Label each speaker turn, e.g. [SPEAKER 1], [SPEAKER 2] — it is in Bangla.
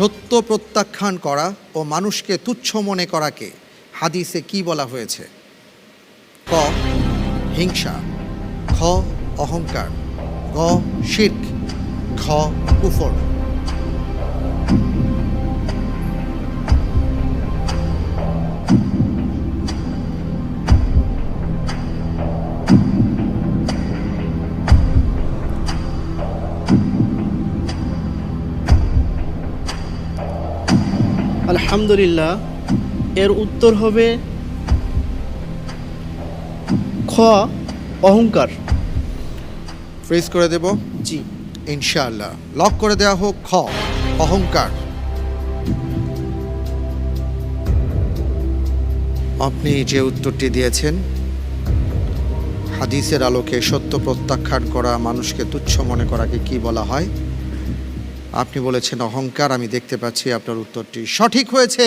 [SPEAKER 1] সত্য প্রত্যাখ্যান করা ও মানুষকে তুচ্ছ মনে করাকে হাদিসে কি বলা হয়েছে? ক, হিংসা। খ, অহংকার। গ, শির্ক। খ, কুফর।
[SPEAKER 2] আলহামদুলিল্লাহ এর উত্তর হবে খ অহংকার।
[SPEAKER 1] ফ্রিজ করে দেব?
[SPEAKER 2] জি।
[SPEAKER 1] ইনশাআল্লাহ। লক করে দেওয়া হোক খ অহংকার। আপনি যে উত্তরটি দিয়েছেন হাদিসের আলোকে সত্য প্রত্যাখ্যান করা মানুষকে তুচ্ছ মনে করাকে কি বলা হয়? আপনি বলেছেন অহংকার আমি দেখতে পাচ্ছি আপনার উত্তরটি সঠিক হয়েছে।